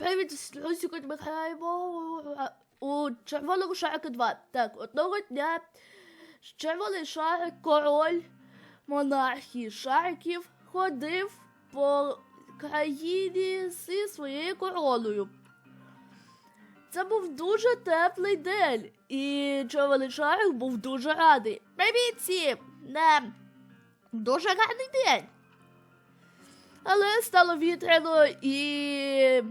Привіт, сьогодні ми граємо у червоному шарику 2. Так, одного дня червоний шарик, король монархії шариків ходив по країні зі своєю короною. Це був дуже теплий день, і червоний шарик був дуже радий. Привіт всім! Не, дуже гарний день. Але стало вітряно і.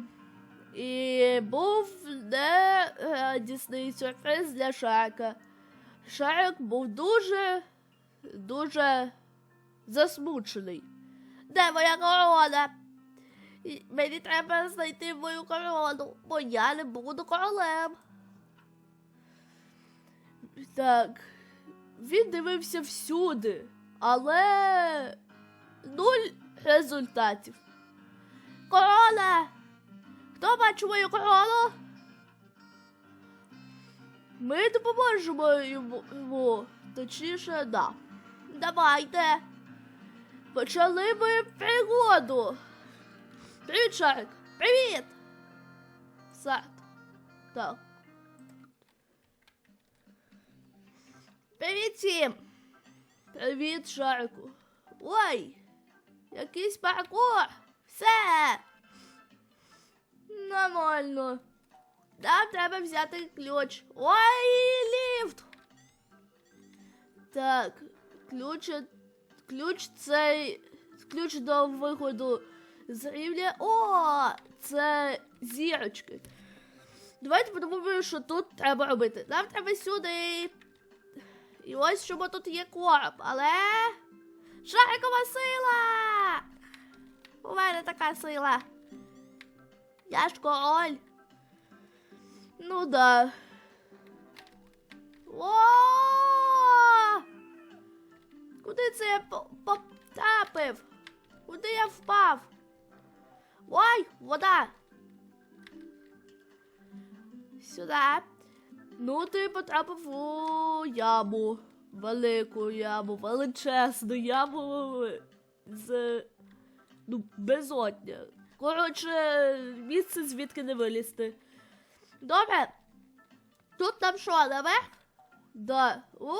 І був нерадісний сюрприз для Шарка. Шарик був дуже, дуже засмучений. Де моя корона? Мені треба знайти мою корону, бо я не буду королем. Так, він дивився всюди, але нуль результатів. Корона! Хто бачив мою корону? Ми допоможемо йому. Точніше, да. Давайте. Почали ми пригоду. Привіт, Шарик. Привіт! Сад. Так. Привіт всім! Привіт, Шарику. Ой! Якийсь паркур! Все! Нормально. Нам треба взяти ключ. Ой, ліфт! Так, ключ, ключ цей. Ключ до виходу з рівня. О, це зірочки. Давайте подумаємо, що тут треба робити. Нам треба сюди. І ось чому тут є короб, але. Шарикова сила! У мене така сила. Я ж король. Ну да. О! Куди це я по- потрапив? Куди я впав? Ой, вода. Сюди. Ну, ти потрапив у яму. Велику яму, величезну яму з ну, безодня. Коротше, місце звідки не вилізти. Добре. Тут там що, наверх? Да. О!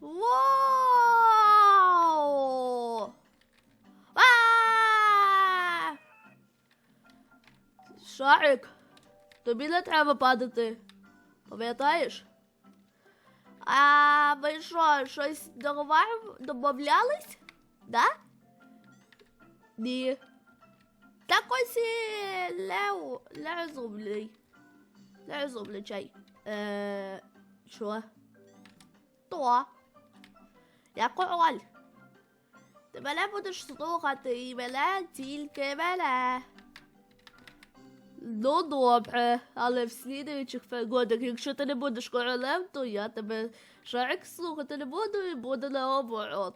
Вау! Шарик, тобі не треба падати. Пам'ятаєш? А ви що, щось домовлялись? Да? Ні. Так ось і Лео, Лезумлий. Лезумлий чай. Е, що? То. Я король. Ти мене будеш слухати і мене тільки мене. Ну добре, але в слідуючих пригодах, якщо ти не будеш королем, то я тебе шарик слухати не буду і буде наоборот.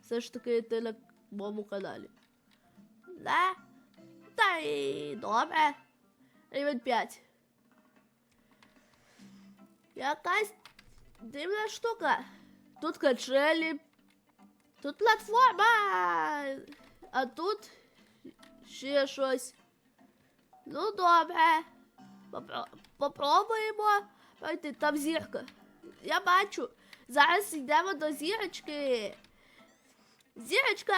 Все ж таки ти на моєму каналі. Да? Та й добре. Рівень 5. Якась дивна штука. Тут качелі. Тут платформа. А тут ще щось. Ну, добре. Попро- Попробуємо пройти. Там зірка. Я бачу. Зараз йдемо до зірочки. Зірочка.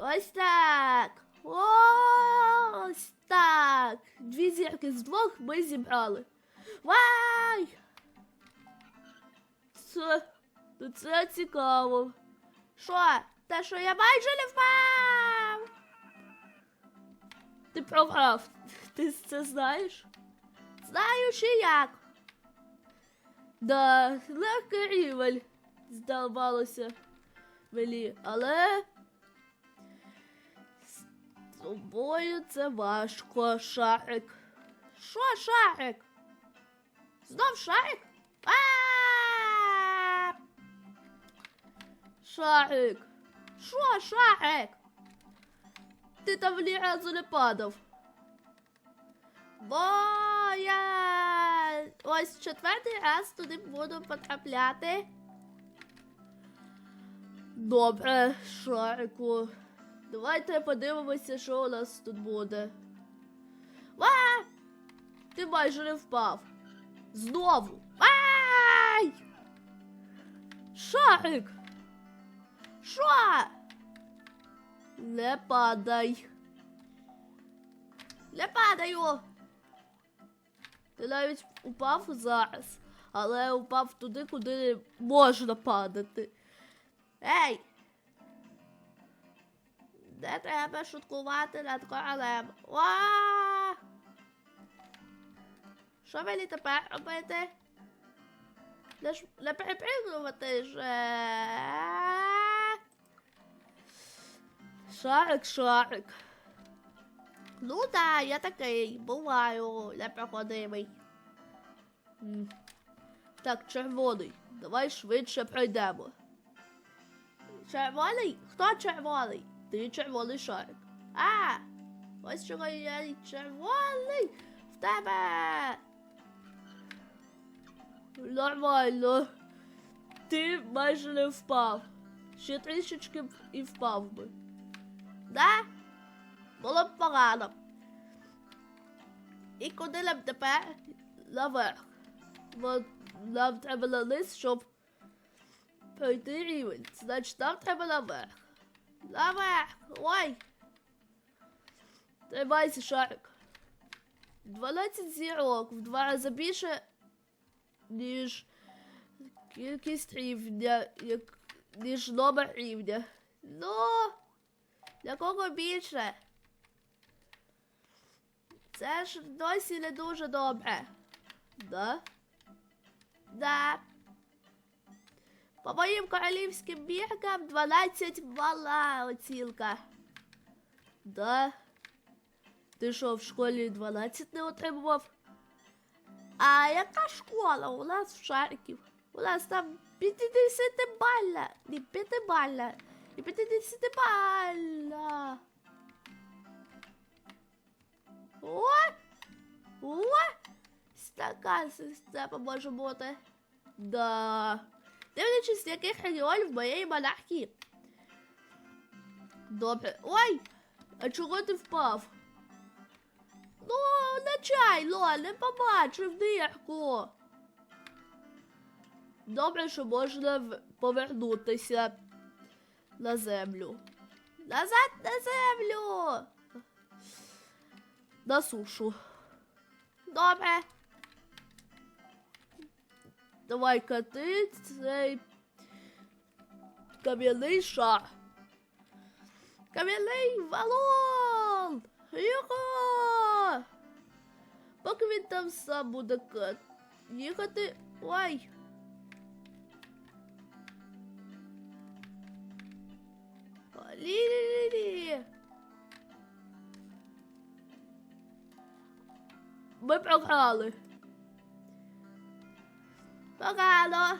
Ось так. Ось так. Дві зірки з двох ми зібрали. Вай! Це, це цікаво. Що? Те, що я майже не впав? Ти програв. Ти це знаєш? Знаю ще як. Да, легкий рівень, здавалося мені, але з тобою це важко, шарик. Що, шарик? Знов шарик? А! Шарик. Що, шарик? Ти там ні разу не падав. Бо я ось четвертий раз туди буду потрапляти. Добре, шарику. Давайте подивимося, що у нас тут буде. А! Ти майже не впав. Знову. Ай! Шарик! Що? Не падай. Не падаю. Ти навіть упав зараз, але упав туди, куди можна падати. Ей! Не треба шуткувати над королем. Ва! Що мені тепер робити? Не, не перепригнувати ж. Шарик, шарик. Ну да, я такий, буваю, непроходимий. Так, червоний. Давай швидше пройдемо. Червоний? Хто червоний? Ти червоний шарик. А! Ось чого я червоний в тебе. Нормально. Ти майже не впав. Ще трішечки і впав би. Да? Було б погано. І куди нам тепер? Наверх. Бо нам треба на низ, щоб пройти рівень. Значить, нам треба наверх. Наверх! Ой! Тримайся, шарик. 12 зірок в два рази більше, ніж кількість рівня, як, ніж номер рівня. Ну, для кого більше? Це ж досі не дуже добре. Да? Да. По моїм королівським міркам 12 мала оцінка. Да. Ти що, в школі 12 не отримував? А яка школа у нас в Шарків? У нас там 50 бальна, не 5 бальна, і 50 бальна. О! О! Така система може бути. Да. Дивлячись, з яких регіонів моєї монархії. Добре. Ой! А чого ти впав? Ну, нечайно, не побачив дирку. Добре, що можна повернутися на землю. Назад на землю. На сушу. Добре. Давай-ка ти цей кам'яний шар. Кам'яний валон! Його! Поки він там сам буде їхати. Ой! Лі-лі-лі-лі. Ми програли. Погано.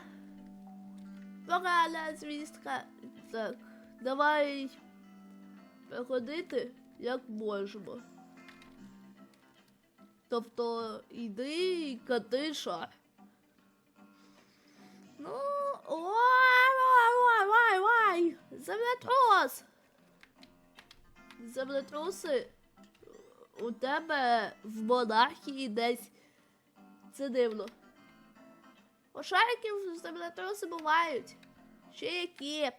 Погана звістка. Так, давай приходити як можемо. Тобто йди і кати шар. Ну, ой, ой, землетрус. Землетруси у тебе в монархії десь. Це дивно. У шариків землетруси бувають. Ще які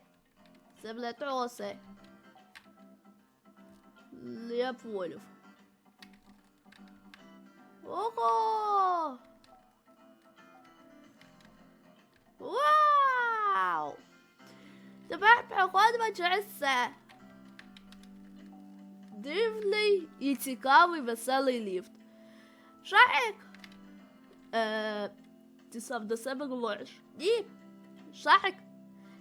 землетруси. Я поняв. Ого! Вау! Тепер проходимо через це. Дивний і цікавий веселий ліфт. Шарик! Е, ти сам до себе говориш? Ні. Шарик.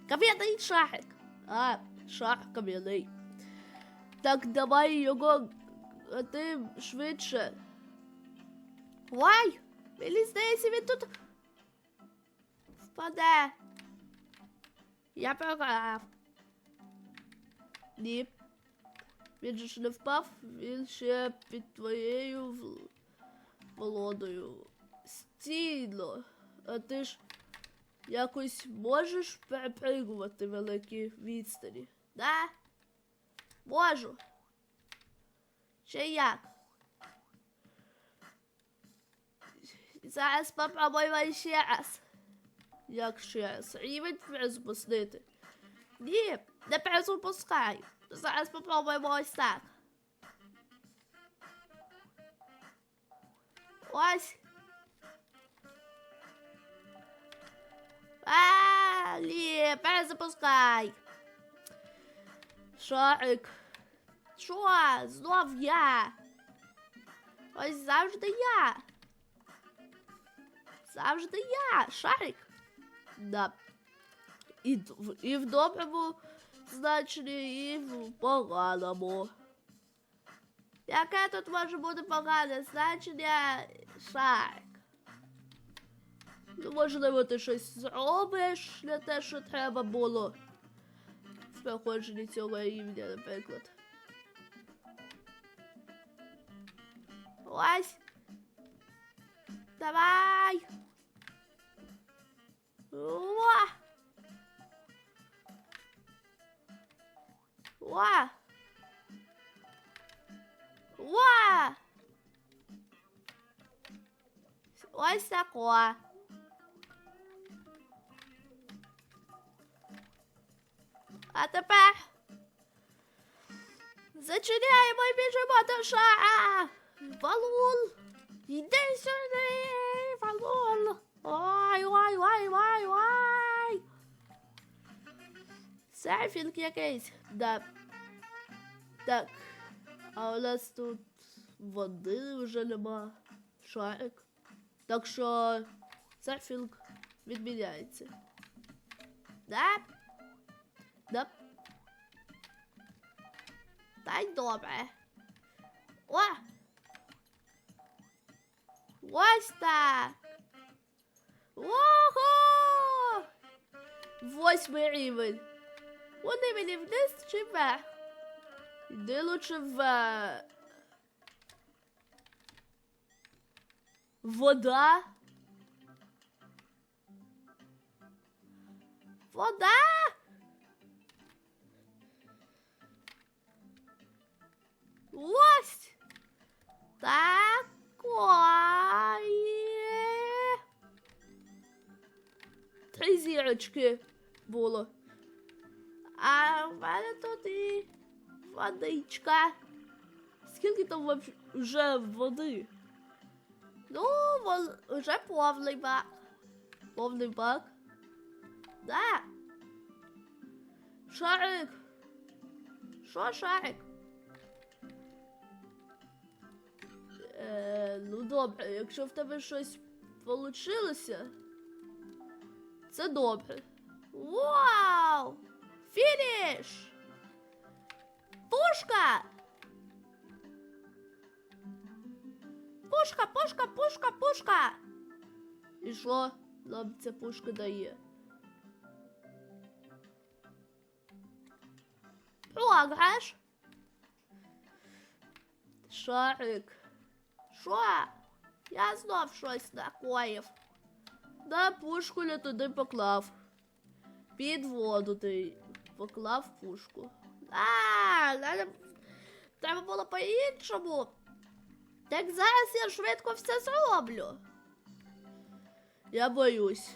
Кам'яний шарик. А, шар кам'яний. Так давай його а ти швидше. Ой! Мені здається, він тут впаде. Я програв. Ні. Він же ж не впав, він ще під твоєю володою. Стійно. А ти ж якось можеш перепригувати великі відстані? Да? Можу. Ще як? Зараз попробуємо ще раз. Як ще раз? Рівень призупустити. Ні, не призупускай. Зараз попробуємо ось так. Ось. А, ні, перезапускай. Шарик. Що? Знов я. Ось завжди я. Завжди я. Шарик. Да. І, і в доброму значенні, і в поганому. Яке тут може бути погане значення шарик? Ну, можливо, ти щось зробиш не те, що треба було. В проходженні цього рівня, наприклад. Ось. Давай. О! О! О! Ось тако. А тепер зачиняємо і біжимо до. Валун, йди сюди, Валун. Ой, ой, ой, ой, ой. Серфінг якийсь. Да. Так. А у нас тут води вже нема. Шарик. Так що серфінг відміняється. Да? Да. Та й добре. О! Ось так. Ого! Восьмий рівень. Вони мені вниз чи вверх? Іди лучше в... Вода. Вода. Ось. Такое. Три було. А в мене тут і водичка. Скільки там вже води? Ну, вже повний бак. Повний бак. Да. Шарик. Що, шарик? Е, ну добре, якщо в тебе щось получилося, це добре. Вау! Фініш! Пушка! Пушка, пушка, пушка, пушка! І що нам ця пушка дає? Програш? Шарик. Що? Я знов щось накоїв. Да, пушку я туди поклав. Під воду ти поклав пушку. А, треба було по-іншому. Так зараз я швидко все зроблю. Я боюсь.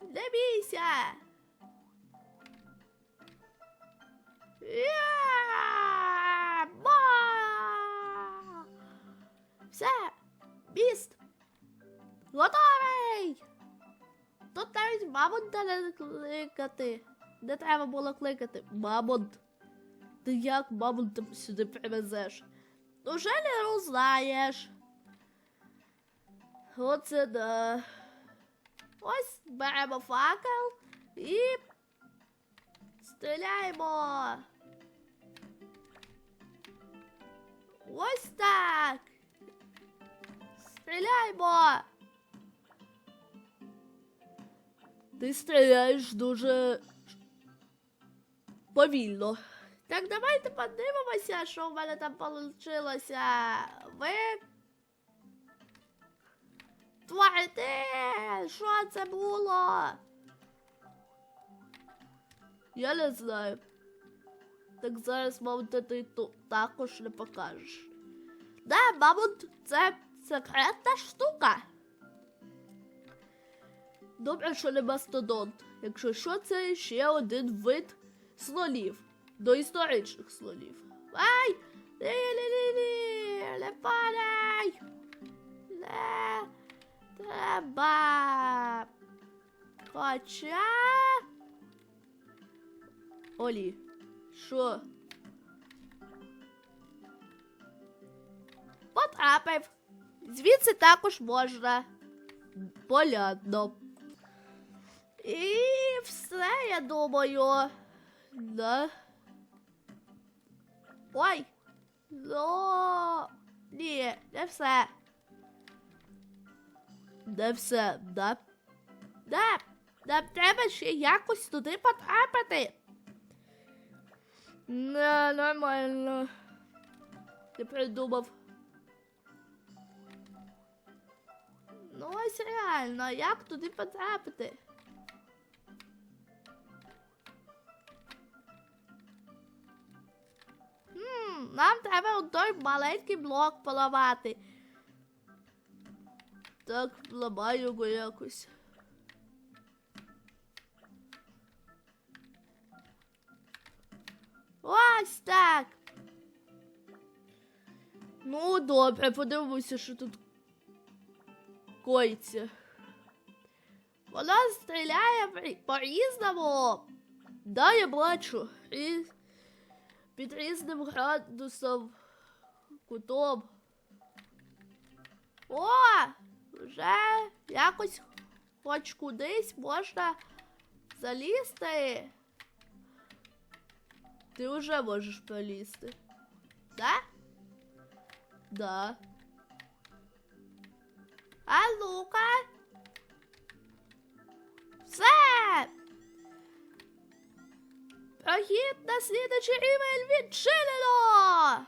Не бійся. Все, міст. Готовий! Тут навіть мамонт не кликати. Не треба було кликати. Мамонт. Ти як мамонт сюди привезеш? Уже не роззнаєш. Оце да. Ось беремо факел і стріляємо. Ось так. Стріляємо. Ти стріляєш дуже повільно. Так, давайте подивимося, що в мене там вийшло. Ви. створити? Що це було? Я не знаю. Так зараз, мабуть, ти також не покажеш. Да, мабуть, це секретна штука. Добре, що не мастодонт. Якщо що, це ще один вид слонів. Доісторичних слонів. Ай! Лі-лі-лі-лі! Не падай! Не треба. Хоча. Олі, що? Потрапив. Звідси також можна. Понятно. І все, я думаю. Да. Ой. Ну, ні, не все. Не все, да? Да. Нам треба ще якось туди потрапити. Не, нормально. Ти придумав. Ну ось реально, як туди потрапити? Нам треба той маленький блок поламати. Так, ламаю його якось. Ось так. Ну, добре, подивимося, що тут коїться. Вона стріляє по-різному. Да, я бачу. І під різним градусом, кутом. О, вже якось хоч кудись можна залізти. Ти вже можеш пролізти. Да? Да. А ну-ка. Все. Прохід на слідчий рівень відчинено.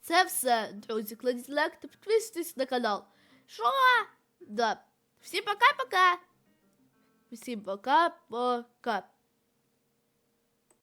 Це все, друзі. Кладіть лайк та підписуйтесь на канал. Що? Да. Всім пока-пока. Всім пока-пока.